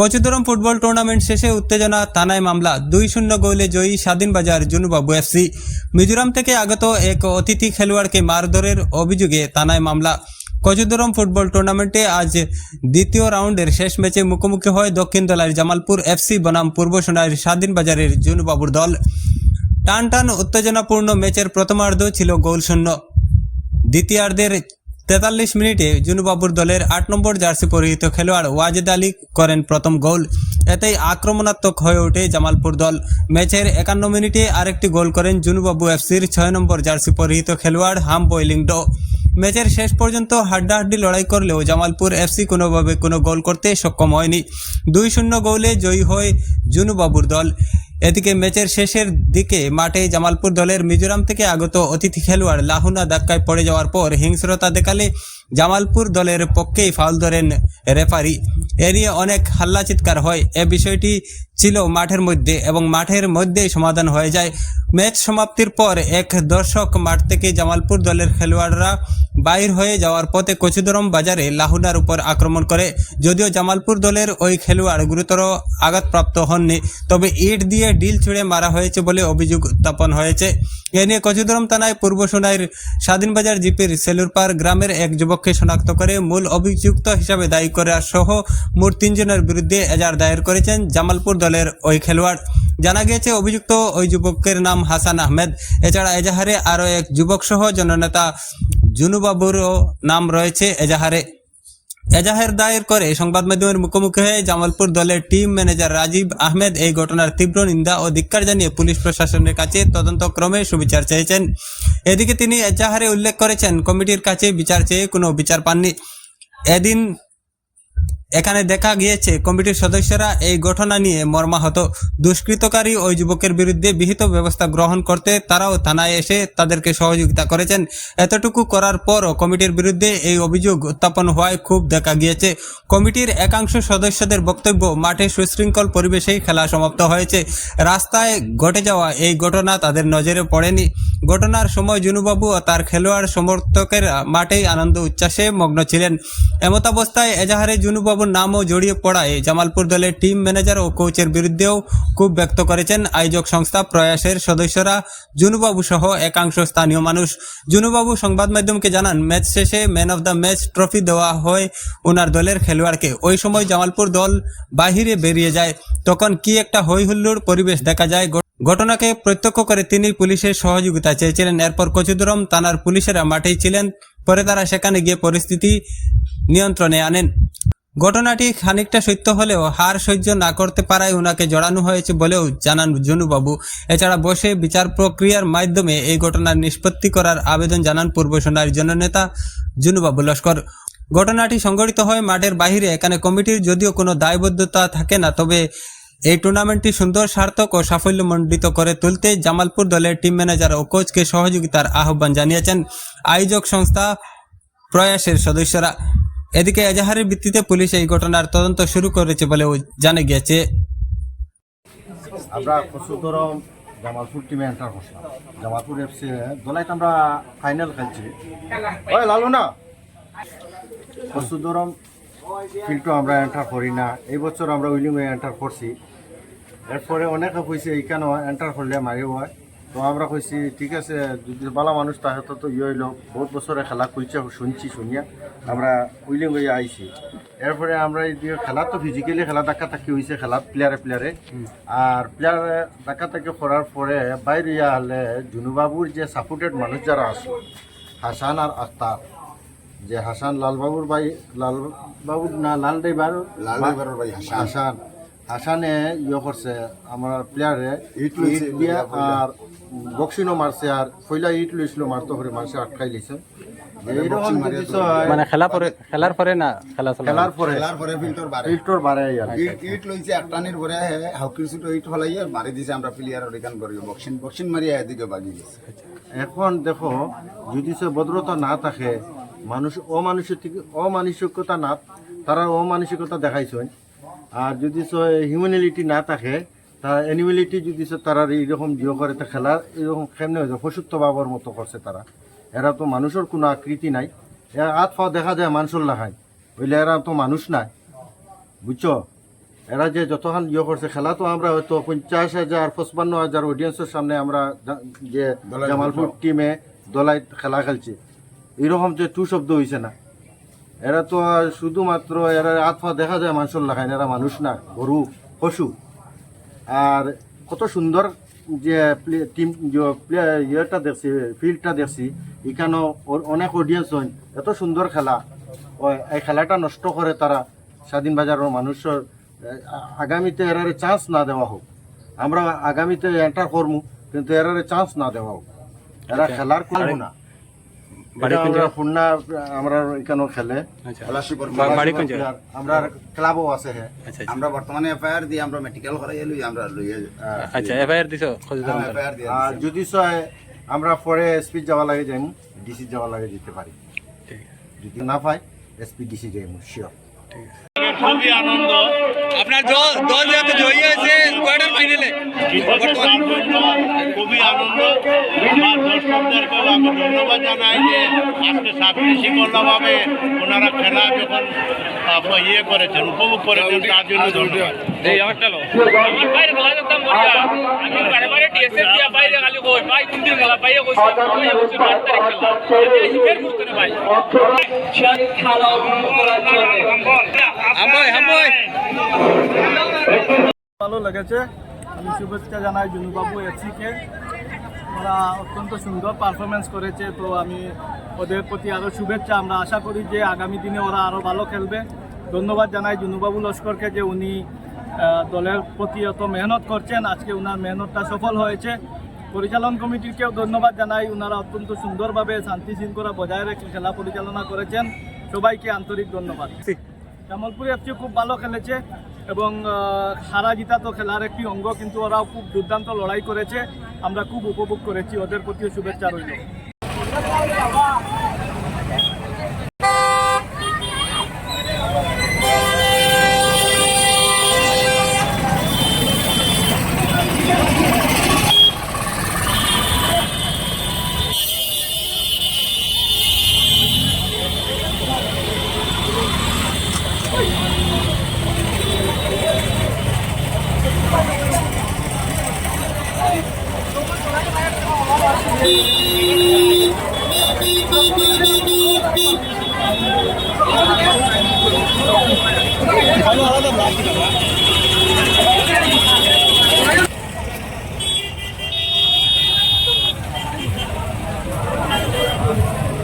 Kachudaram football tournament শেষে উত্তেজনা, থানায় মামলা, দুই শূন্য গোলে জয়ী স্বাধীনবাজার জুনুবাবু এফসি মিজোরাম থেকে আগত এক অতিথি খেলোয়াড়কে মারধরের অভিযোগে থানায় মামলা। কচুদরম ফুটবল টুর্নামেন্টে আজ দ্বিতীয় রাউন্ডের শেষ ম্যাচে মুখোমুখি হয় দক্ষিণ দলার জামালপুর এফসি বনাম পূর্ব সোনার স্বাধীনবাজারের জুনুবাবুর দল। টান টান উত্তেজনাপূর্ণ ম্যাচের প্রথমার্ধ ছিল গোলশূন্য দ্বিতীয়ার্ধের তেতাল্লিশ মিনিটে জুনুবাবুর দলের আট নম্বর জার্সি পরিহিত খেলোয়াড় ওয়াজেদ আলী করেন প্রথম গোল। এতেই আক্রমণাত্মক হয়ে ওঠে জামালপুর দল। ম্যাচের একান্ন মিনিটে আরেকটি গোল করেন জুনুবাবু এফসির ছয় নম্বর জার্সি পরিহিত খেলোয়াড় হাম বয়েলিংডো ম্যাচের শেষ পর্যন্ত হাড্ডাহাড্ডি লড়াই করলেও জামালপুর এফসি কোনোভাবে কোনো গোল করতে সক্ষম হয়নি। দুই শূন্য গোলে জয়ী হয় জুনুবাবুর দল। এদিকে ম্যাচের শেষের দিকে মাঠে জামালপুর দলের মিজোরাম থেকে আগত অতিথি খেলোয়াড় লাহুনা ধাক্কায় পড়ে যাওয়ার পর হিংস্রতা দেখালে জামালপুর দলের পক্ষেই ফাউল ধরেন রেফারি। এ নিয়ে অনেক হাল্লা চিৎকার হয়। এ বিষয়টি ছিল মাঠের মধ্যে এবং মাঠের মধ্যেই সমাধান হয়ে যায়। ম্যাচ সমাপ্তির পর এক দর্শক মাঠ থেকে জামালপুর দলের খেলোয়াড়রা বাইর হয়ে যাওয়ার পথে কচুদরম বাজারে লাহুনার উপর আক্রমণ করে। যদিও জামালপুর দলের ওই খেলোয়াড় গুরুতর আঘাতপ্রাপ্ত হননি, তবে ইট দিয়ে ডিল ছুঁড়ে মারা হয়েছে বলে অভিযোগ উত্থাপন হয়েছে। এ নিয়ে কচুদরম থানায় পূর্ব সোনাইর স্বাধীনবাজার জিপির সেলুরপার গ্রামের এক যুবককে শনাক্ত করে মূল অভিযুক্ত হিসাবে দায়ী করা সহ মোট তিনজনের বিরুদ্ধে এজার দায়ের করেছেন জামালপুর দলের ওই খেলোয়াড়। জানা গিয়েছে, অভিযুক্ত ওই যুবকের নাম হাসান আহমেদ। এছাড়া এজাহারে আরও এক যুবক সহ জননেতা জুনুবাবুরও নাম রয়েছে এজাহারে। এজাহার দায়ের করে সংবাদ মাধ্যমের মুখোমুখি হয়ে জামালপুর দলের টিম ম্যানেজার রাজীব আহমেদ এই ঘটনার তীব্র নিন্দা ও ধিক্কার জানিয়ে পুলিশ প্রশাসনের কাছে তদন্ত ক্রমে সুবিচার চেয়েছেন। এদিকে তিনি এজাহারে উল্লেখ করেছেন, কমিটির কাছে বিচার চেয়ে কোনো বিচার পাননি। এদিন এখানে দেখা গিয়েছে কমিটির সদস্যরা এই ঘটনা নিয়ে মর্মাহত। দুষ্কৃতকারী ওই যুবকের বিরুদ্ধে বিহিত ব্যবস্থা গ্রহণ করতে তারাও থানায় এসে তাদেরকে সহযোগিতা করেছেন। এতটুকু করার পরও কমিটির বিরুদ্ধে এই অভিযোগ উত্থাপন হওয়ায় খুব দেখা গিয়েছে। কমিটির একাংশ সদস্যদের বক্তব্য মাঠে সুশৃঙ্খল পরিবেশেই খেলা সমাপ্ত হয়েছে। রাস্তায় ঘটে যাওয়া এই ঘটনা তাদের নজরে পড়েনি। ঘটনার সময় জুনুবাবু ও তার খেলোয়াড় সমর্থকেরা মাঠেই আনন্দ উচ্ছ্বাসে মগ্ন ছিলেন। এমতাবস্থায় এজাহারে জুনুবাবুর নামও জড়িয়ে পড়ায় জামালপুর দলের টিম ম্যানেজার ও কোচের বিরুদ্ধেও খুব ব্যক্ত করেছেন আয়োজক সংস্থা প্রয়াসের সদস্যরা। জুনুবাবু সহ একাংশ স্থানীয় মানুষ। জুনুবাবু সংবাদ মাধ্যমকে জানান, ম্যাচ শেষে man of the match trophy দেওয়া হয় ওনার দলের খেলোয়াড়কে। ওই সময় জামালপুর দল বাহিরে বেরিয়ে যায়। তখন কি একটা হই হুল্লোড় পরিবেশ দেখা যায়। ঘটনাকে প্রত্যক্ষ করে তিনি পুলিশের সহযোগিতা চেয়েছিলেন। এরপর কচুদরম থানার পুলিশেরা মাঠেই ছিলেন। পরে তারা সেখানে গিয়ে পরিস্থিতি নিয়ন্ত্রণে আনেন। ঘটনাটি খানিকটা সত্য হলেও হার সহ্য না করতে পারায় ওনাকে জড়ানো হয়েছে বলেও জানান জনুবাবু। এছাড়া বসে বিচার প্রক্রিয়ার মাধ্যমে এই ঘটনার নিষ্পত্তি করার আবেদন জানান পূর্ব সোনার জননেতা জুনুবাবু লস্কর। ঘটনাটি সংঘটিত হয় মাঠের বাহিরে, এখানে কমিটির যদিও কোনো দায়বদ্ধতা থাকে না, তবে এই টুর্নামেন্টটি সুন্দর, সার্থক ও সাফল্যমণ্ডিত করে তুলতে জামালপুর দলের টিম ম্যানেজার ও কোচকে সহযোগিতার আহ্বান জানিয়েছেন। আয়োজক সংস্থা প্রয়াসের সদস্যরা। এদিকে এজাহারের ভিত্তিতে পুলিশ এই ঘটনার তদন্ত শুরু করেছে বলেও জানা গিয়েছে। আমরা কচুদরম জামালপুর টিমে এন্টার করছিলাম। জামালপুর এফসি দলাইতে আমরা ফাইনাল খেলছি। ওই লালু না কচুদরম ফিল্ডটো আমরা এন্টার করি না। এই বছর আমরা উইলিংয়ে এন্টার করছি। এরপরে অনেকে কইছে এইখানে এন্টার করলে মারি হয়। তো আমরা কইছি ঠিক আছে যদি বালা মানুষ তাহলে তো ইয়ে হইল বহুত বছরে খেলা কইছে শুনছি শুনিয়া। আমরা উইলিং হয়ে আইছি। এরপরে আমরা এই দিয়ে খেলা তো ফিজিক্যালি খেলা ধাক্কা থাকি হয়েছে খেলা প্লেয়ারে প্লেয়ারে আর প্লেয়ারে ধাক্কা থাকি করার পরে বাইরে হলে জুনুবাবুর যে সাপোর্টেড মানুষ যারা আছে হাসান আর আক্তার যে হাসান লালবাবুর ভাই লালবাবুর না লাল ড্রাইভার লালবাবুর ভাই হাসান। হাসান। হাসানে ইয়ে করছে আমার প্লেয়ারে। আর বক্সিনও মারছে আর ফইলা ইট লইছিল মারতে করে মারছে আটকাই হয়, মানে খেলা পরে খেলার পরে না? খেলা খেলার পরে। খেলার পরে ফিল্টর বারে ফিল্টর বাড়ে আর ইট ইট লইছে একটানির পরে হাউকির সুটো ইট ফলাইয়ে বাড়ি দিছে আমরা প্লেয়ার ওরিকান করি বক্সিং বক্সিং মারিয়া এদিকে বাগি গেছে। এখন দেখো যদি সে ভদ্রতা না থাকে মানুষ অমানসিক অমানসিকতা না তারা অমানসিকতা দেখাইছেন। আর যদি হিউম্যানিলিটি না থাকে তারা অ্যানিমেলিটি যদি তারা এইরকম জিও করে তা খেলা এরকম কেমনে হয়েছে পশুত্ব বাবার মতো করছে তারা। এরা তো মানুষের কোনো আকৃতি নাই। এরা হাত পা দেখা যায় মানুষের লাগায় বললে এরা তো মানুষ নাই। বুঝছ? এরা যে যতক্ষণ ইয়ে করছে খেলা তো আমরা হয়তো পঞ্চাশ হাজার পঁচপান্ন হাজার অডিয়েন্সের সামনে আমরা যে জামালপুর টিমে দলাই খেলা খেলছে। এরকম যে টু শব্দ হয়েছে না। এরা তো শুধুমাত্র এরা হাত পা দেখা যায় মানুষের লাগায় না, এরা মানুষ না গরু পশু। আর কত সুন্দর যে টিম ইয়েটা দেখছি ফিল্ডটা দেখছি এখানেও অনেক অডিয়েন্স হয়। এত সুন্দর খেলা। ওই এই খেলাটা নষ্ট করে তারা স্বাধীন বাজারের মানুষের আগামীতে এরারে চান্স না দেওয়া হোক। আমরা আগামীতে এন্টার করব কিন্তু এরারে চান্স না দেওয়া হোক। এরা খেলার করব না। বাড়ি কোন জায়গা? পূর্ণা আমরা এখানেও খেলে। আচ্ছা। স্কলারশিপের বা- বাড়ি কোন জায়গা? আমরা ক্লাবও আছে আচ্ছা আচ্ছা। আমরা বর্তমানে এফআইআর দিয়ে আমরা মেডিকেল করাই লই আমরা লইয়ে আচ্ছা এফআইআর দিছো? খোঁজদার মধ্যে? এফআইআর দিয়ে আর যদি আমরা পরে এসপি যাওয়া লাগে যাইম ডিসি যাওয়া লাগে যেতে পারি। ঠিক যদি না পাই এসপি ডিসি যাইম শিওর খুবই আনন্দ। আপনার দল যেহেতু জয়ী হয়েছে কোয়ার্টার ফাইনালে খুবই আনন্দ। আমার দর্শকদেরকেও আমি ধন্যবাদ জানাই যে আজকে শান্তিশৃঙ্খলাভাবে ওনারা খেলা যখন ইয়ে করেছেন উপভোগ করেছেন তার জন্য ধন্যবাদ। খেলা। ভালো লেগেছে। আমি শুভেচ্ছা জানাই জুনুবাবু এফসিকে ওরা অত্যন্ত সুন্দর পারফরমেন্স করেছে, তো আমি ওদের প্রতি আরও শুভেচ্ছা। আমরা আশা করি যে আগামী দিনে ওরা আরও ভালো খেলবে। ধন্যবাদ জানাই জুনুবাবু লস্করকে যে উনি দলের প্রতি এত মেহনত করছেন। আজকে উনার মেহনতটা সফল হয়েছে। পরিচালন কমিটিকেও ধন্যবাদ জানাই। উনারা অত্যন্ত সুন্দরভাবে শান্তি শৃঙ্খলা বজায় রেখে খেলা পরিচালনা করেছেন। সবাইকে আন্তরিক ধন্যবাদ। জামালপুর এফসি খুব ভালো খেলেছে এবং হারা জিতা তো খেলার একটি অঙ্গ, কিন্তু ওরাও খুব দুর্দান্ত লড়াই করেছে। আমরা খুব উপভোগ করেছি। ওদের প্রতিও শুভেচ্ছা রইল।